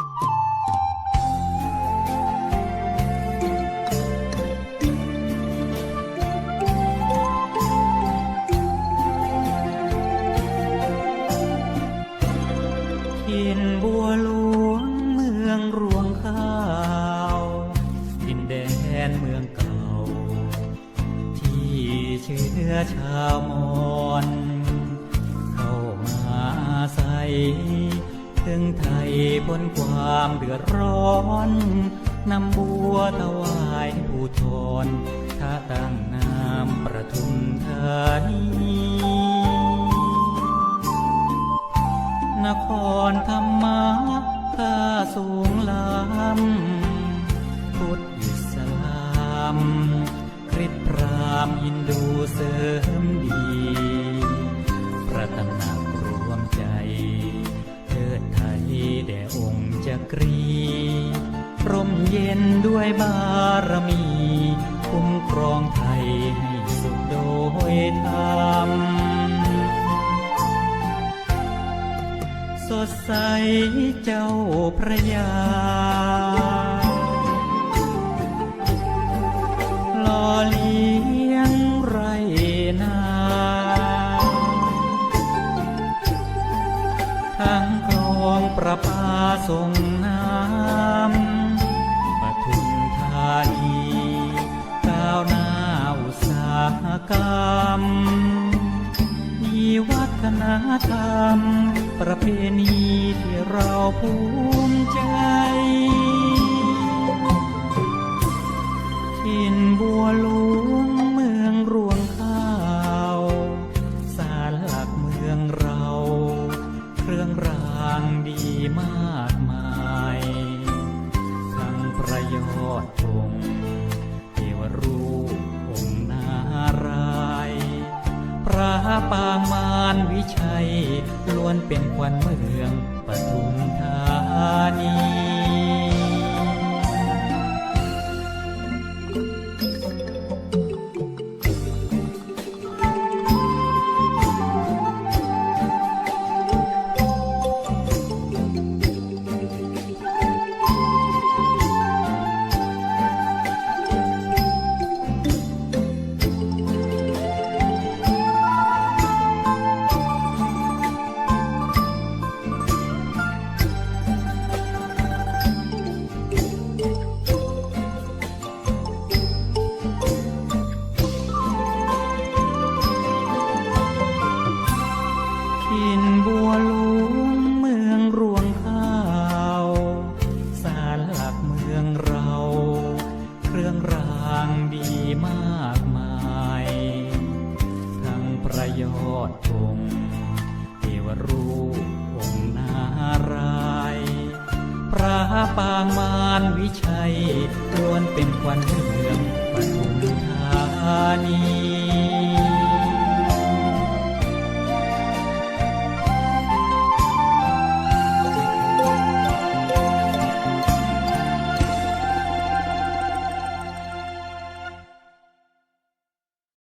ทินบัวหลวงเมืองรวงข้าว ดินแดนเมืองเก่า ที่เชื้อชาวมอ พ้นความเดือดร้อนนำบัวถวายผู้ทนถ้าตั้งนามประทุมธานีนครธรรมะข้าสูงล้ำพุทธอิสลามคริสต์พราหมณ์ยินดูเสริ องค์จักรีร่มเย็นด้วยบารมี คุ้มครองไทยให้สุขโดยธรรม สดใสเจ้าพระยา หล่อเลี้ยงไรนาทั้งคลอง ประปาส่งน้ำปทุมธานีก้าวหน้าอุตสาหกรรม มีวัฒนธรรม ประเพณีที่เราภูมิใจ ดทงเทวรูปองค์นารายพระปางมารวิชัยล้วนเป็นควันเมืองปทุมธานี ปางมารวิชัยล้วนเป็นควันเมืองปทุมธานี